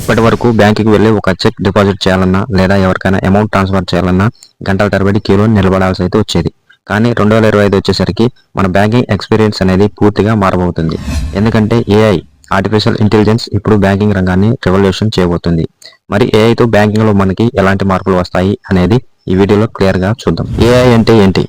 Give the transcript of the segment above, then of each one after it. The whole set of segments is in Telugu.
ఇప్పటి వరకు బ్యాంకుకి వెళ్ళి ఒక చెక్ డిపాజిట్ చేయాలన్నా లేదా ఎవరికైనా అమౌంట్ ట్రాన్స్ఫర్ చేయాలన్నా గంటల తరబడి క్యూలో నిలబడాల్సి అయితే వచ్చేది. కానీ రెండు వేల ఇరవై ఐదు వచ్చేసరికి మన బ్యాంకింగ్ ఎక్స్పీరియన్స్ అనేది పూర్తిగా మారబోతుంది. ఎందుకంటే ఏఐ ఆర్టిఫిషియల్ ఇంటెలిజెన్స్ ఇప్పుడు బ్యాంకింగ్ రంగాన్ని రెవల్యూషన్ చేయబోతుంది. మరి ఏఐతో బ్యాంకింగ్లో మనకి ఎలాంటి మార్పులు వస్తాయి అనేది ఈ వీడియోలో క్లియర్గా చూద్దాం. ఏఐ అంటే ఏంటి?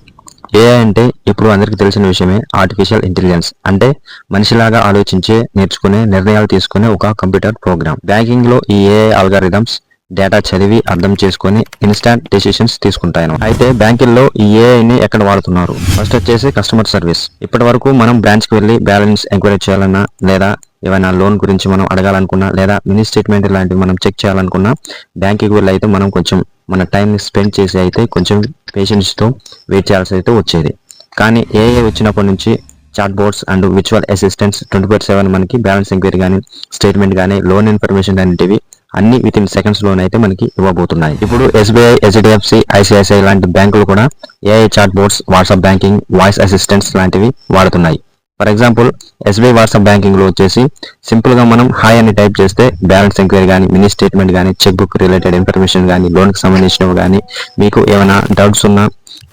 ఏఐ అంటే ఇప్పుడు అందరికీ తెలిసిన విషయమే ఆర్టిఫిషియల్ ఇంటెలిజెన్స్ అంటే మనిషిలాగా ఆలోచించే నేర్చుకునే నిర్ణయాలు తీసుకునే ఒక కంప్యూటర్ ప్రోగ్రామ్ బ్యాంకింగ్లో ఈ ఏఐ అల్గారిథమ్స్ డేటా చదివి అర్థం చేసుకొని ఇన్స్టాంట్ డెసిషన్స్ తీసుకుంటాను అయితే బ్యాంకుల్లో ఈ AI ని ఎక్కడ వాడుతున్నారు? ఫస్ట్ వచ్చేసి కస్టమర్ సర్వీస్ ఇప్పటి వరకు మనం బ్రాంచ్కి వెళ్ళి బ్యాలెన్స్ ఎంక్వైరీ చేయాలన్నా లేదా ఏమైనా లోన్ గురించి మనం అడగాలనుకున్నా లేదా మినీ స్టేట్మెంట్ లాంటివి మనం చెక్ చేయాలనుకున్నా బ్యాంకుకి వెళ్ళి అయితే మనం కొంచెం మన టైం స్పెండ్ చేసి అయితే కొంచెం పేషెన్స్తో వెయిట్ చేయాల్సి అయితే వచ్చేది. కానీ ఏఐ వచ్చినప్పటి నుంచి చాట్ బోర్డ్స్ అండ్ విచువల్ అసిస్టెంట్స్ ట్వంటీ ఫోర్ సెవెన్ మనకి బ్యాలెన్స్ ఎంక్వైరీ కానీ స్టేట్మెంట్ కానీ లోన్ ఇన్ఫర్మేషన్ అనేటివి అన్ని విత్ ఇన్ సెకండ్స్లోనే అయితే మనకి ఇవ్వబోతున్నాయి. ఇప్పుడు SBI HDFC I C I C I లాంటి బ్యాంకులు కూడా A I chat bots WhatsApp banking voice assistants లాంటివి వాడుతున్నాయి. For example S B I WhatsApp బ్యాంకింగ్లో వచ్చేసి సింపుల్గా మనం హాయ్ అని టైప్ చేస్తే బ్యాలెన్స్ ఎంక్వైరీ కానీ మినీ స్టేట్మెంట్ కానీ చెక్ బుక్ రిలేటెడ్ ఇన్ఫర్మేషన్ కానీ లోన్కి సంబంధించినవి కానీ మీకు ఏమైనా డౌట్స్ ఉన్నా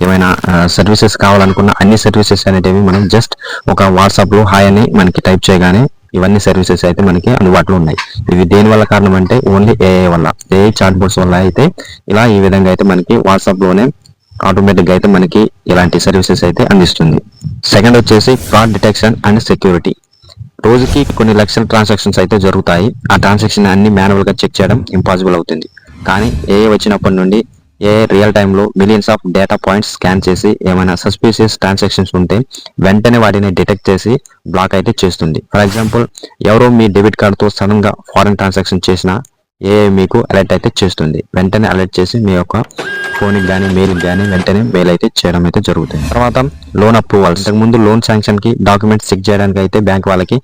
ఏమైనా సర్వీసెస్ కావాలనుకున్న అన్ని సర్వీసెస్ అనేటివి మనం జస్ట్ ఒక వాట్సాప్లో హాయ్ అని మనకి టైప్ చేయగానే ఇవన్నీ సర్వీసెస్ అయితే మనకి అందుబాటులో ఉన్నాయి. ఇవి దేని వల్ల కారణం అంటే ఓన్లీ ఏఐ వల్ల. ఏఐ చాట్ బోర్డ్స్ వల్ల అయితే ఇలా ఈ విధంగా అయితే మనకి వాట్సాప్లోనే ఆటోమేటిక్గా అయితే మనకి ఇలాంటి సర్వీసెస్ అయితే అందిస్తుంది. సెకండ్ వచ్చేసి ఫ్రాడ్ డిటెక్షన్ అండ్ సెక్యూరిటీ రోజుకి కొన్ని లక్షల ట్రాన్సాక్షన్స్ అయితే జరుగుతాయి. ఆ ట్రాన్సాక్షన్ అన్ని మాన్యువల్గా చెక్ చేయడం ఇంపాసిబుల్ అవుతుంది. కానీ ఏ వచ్చినప్పటి నుండి ఏ రియల్ టైంలో millions of data points scan చేసి ఏమైనా సస్పీషియస్ ట్రాన్సాక్షన్స్ ఉంటే వెంటనే వాటిని డిటెక్ట్ చేసి బ్లాక్ అయితే చేస్తుంది. ఫర్ ఎగ్జాంపుల్ ఎవరో మీ డెబిట్ కార్డుతో సడన్గా ఫారెన్ ట్రాన్సాక్షన్ చేసినా ఏ మీకు అలర్ట్ అయితే చేస్తుంది. వెంటనే అలర్ట్ చేసి మీ యొక్క ఫోన్కి కానీ మెయిల్కి కానీ వెంటనే మెయిల్ అయితే చేయడం అయితే జరుగుతుంది తర్వాత లోన్ అప్రూవల్స్ ఇంతకుముందు లోన్ శాంక్షన్కి డాక్యుమెంట్స్ చెక్ చేయడానికి అయితే బ్యాంక్ వాళ్ళకి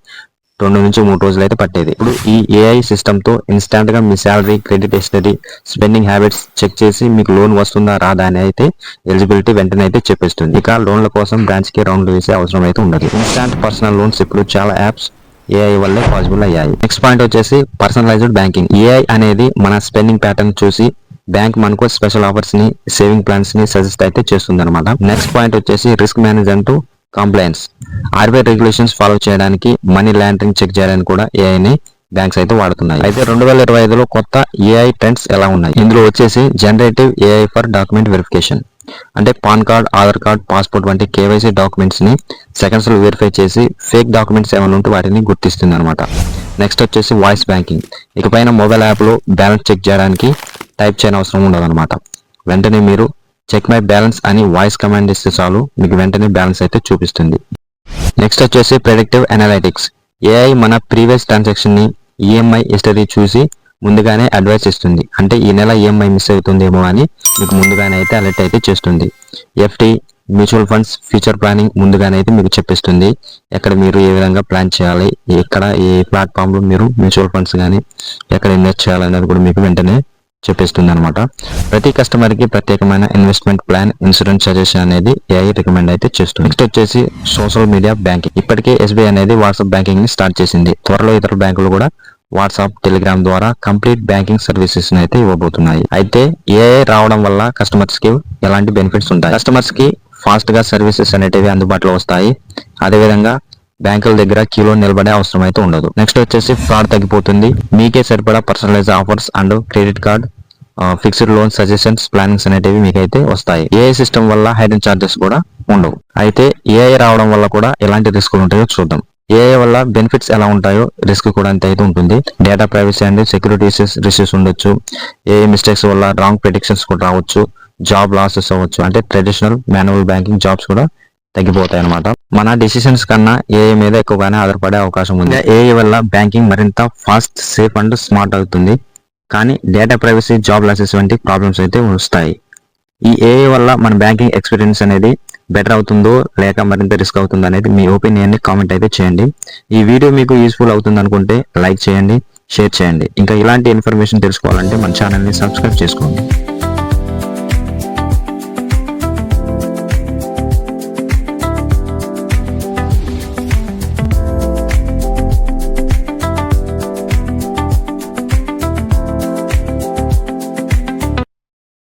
రెండు నుంచి మూడు రోజులు అయితే పట్టేది. ఇప్పుడు ఈ ఏఐ సిస్టమ్తో ఇన్స్టాంట్గా మీ salary credit history spending habits check చేసి మీకు లోన్ వస్తుందా రాదా అని అయితే ఎలిజిబిలిటీ వెంటనే అయితే చెప్పేస్తుంది. ఇక లోన్ల కోసం బ్రాంచ్కి రౌండ్ వేసే అవసరం అయితే ఉండదు. ఇన్స్టాంట్ పర్సనల్ లోన్స్ ఇప్పుడు చాలా యాప్స్ ఏఐ వల్లే పాసిబుల్ అయ్యాయి. నెక్స్ట్ పాయింట్ వచ్చేసి పర్సనలైజ్డ్ బ్యాంకింగ్ ఏఐ అనేది మన స్పెండింగ్ ప్యాటర్న్ చూసి బ్యాంక్ మనకు స్పెషల్ ఆఫర్స్ని సేవింగ్ ప్లాన్స్ని సజెస్ట్ అయితే చేస్తుంది అనమాట నెక్స్ట్ పాయింట్ వచ్చేసి risk management complaints RBI regulations follow చేయడానికి మనీ లాండరింగ్ చెక్ చేయడానికి కూడా ఏఐని బ్యాంక్స్ అయితే వాడుతున్నాయి. అయితే రెండు వేల ఇరవై ఐదులో కొత్త ఏఐ ట్రెండ్స్ ఎలా ఉన్నాయి? ఇందులో వచ్చేసి generative AI for document verification అంటే PAN card Aadhaar card passport వంటి కేవైసీ డాక్యుమెంట్స్ని సెకండ్స్లో వెరిఫై చేసి ఫేక్ డాక్యుమెంట్స్ ఏమైనా ఉంటే వాటిని గుర్తిస్తుంది అనమాట నెక్స్ట్ వచ్చేసి వాయిస్ బ్యాంకింగ్. ఇకపైన మొబైల్ యాప్లో బ్యాలెన్స్ చెక్ చేయడానికి టైప్ చేయని అవసరం ఉండదు అనమాట వెంటనే మీరు చెక్ మై బ్యాలెన్స్ అని వాయిస్ కమాండ్ ఇస్తే చాలు మీకు వెంటనే బ్యాలెన్స్ అయితే చూపిస్తుంది. నెక్స్ట్ వచ్చేసి ప్రెడిక్టివ్ అనలైటిక్స్ ఏఐ మన ప్రీవియస్ ట్రాన్సాక్షన్ని ఈఎంఐ హిస్టరీ చూసి ముందుగానే అడ్వైస్ ఇస్తుంది. అంటే ఈ నెల ఈఎంఐ మిస్ అవుతుందేమో అని మీకు ముందుగానే అయితే అలర్ట్ అయితే చేస్తుంది. F T mutual funds future planning ముందుగానే అయితే మీకు చెప్పిస్తుంది. ఎక్కడ మీరు ఏ విధంగా ప్లాన్ చేయాలి ఎక్కడ ఏ ప్లాట్ఫామ్లో మీరు మ్యూచువల్ ఫండ్స్ కానీ ఎక్కడ ఇన్వెస్ట్ చేయాలనేది కూడా మీకు వెంటనే చెప్పేస్తుంది అనమాట ప్రతి కస్టమర్కి ప్రత్యేకమైన ఇన్వెస్ట్మెంట్ ప్లాన్ ఇన్సూరెన్స్ సజెషన్ అనేది ఏఐ రికమెండ్ అయితే చేస్తుంది. నెక్స్ట్ వచ్చేసి సోషల్ మీడియా బ్యాంకింగ్ ఇప్పటికే ఎస్బీఐ అనేది వాట్సాప్ బ్యాంకింగ్ని స్టార్ట్ చేసింది. త్వరలో ఇతర బ్యాంకులు కూడా వాట్సాప్ టెలిగ్రామ్ ద్వారా కంప్లీట్ బ్యాంకింగ్ సర్వీసెస్ అయితే ఇవ్వబోతున్నాయి. అయితే ఏఐ రావడం వల్ల కస్టమర్స్కి ఎలాంటి బెనిఫిట్స్ ఉంటాయి? కస్టమర్స్కి ఫాస్ట్గా సర్వీసెస్ అనేటివి అందుబాటులో వస్తాయి. అదేవిధంగా బ్యాంకుల దగ్గర క్యూలో నిలబడే అవసరం అయితే ఉండదు. నెక్స్ట్ వచ్చేసి ఫ్రాడ్ తగ్గిపోతుంది. మీకే సరిపడా personalise offers and credit card fixed loan suggestions plannings అనేటివి మీకైతే వస్తాయి. ఏఐ సిస్టమ్ వల్ల హైడెన్ చార్జెస్ కూడా ఉండవు. అయితే ఏఐ రావడం వల్ల కూడా ఎలాంటి రిస్కులు ఉంటాయో చూద్దాం. ఏఐ వల్ల బెనిఫిట్స్ ఎలా ఉంటాయో రిస్క్ కూడా అంత అయితే ఉంటుంది. Data privacy and security risks ఉండొచ్చు. ఏఐ మిస్టేక్స్ వల్ల రాంగ్ ప్రిడిక్షన్స్ కూడా రావచ్చు. జాబ్ లాసెస్ అవ్వచ్చు. అంటే ట్రెడిషనల్ మాన్యువల్ బ్యాంకింగ్ జాబ్స్ కూడా తగ్గిపోతాయి అనమాట మన డిసిషన్స్ కన్నా ఏఐ మీద ఎక్కువగానే ఆధారపడే అవకాశం ఉంది. ఏఐ వల్ల బ్యాంకింగ్ మరింత ఫాస్ట్ సేఫ్ అండ్ స్మార్ట్ అవుతుంది. కానీ డేటా ప్రైవసీ జాబ్ లాసెస్ వంటి ప్రాబ్లమ్స్ అయితే వస్తాయి. ఈ ఏఐ వల్ల మన బ్యాంకింగ్ ఎక్స్పీరియన్స్ అనేది బెటర్ అవుతుందో లేక మరింత రిస్క్ అవుతుందో అనేది మీ ఒపీనియన్ని కామెంట్ అయితే చేయండి. ఈ వీడియో మీకు యూస్ఫుల్ అవుతుంది అనుకుంటే లైక్ చేయండి షేర్ చేయండి. ఇంకా ఇలాంటి ఇన్ఫర్మేషన్ తెలుసుకోవాలంటే మన ఛానల్ని సబ్స్క్రైబ్ చేసుకోండి.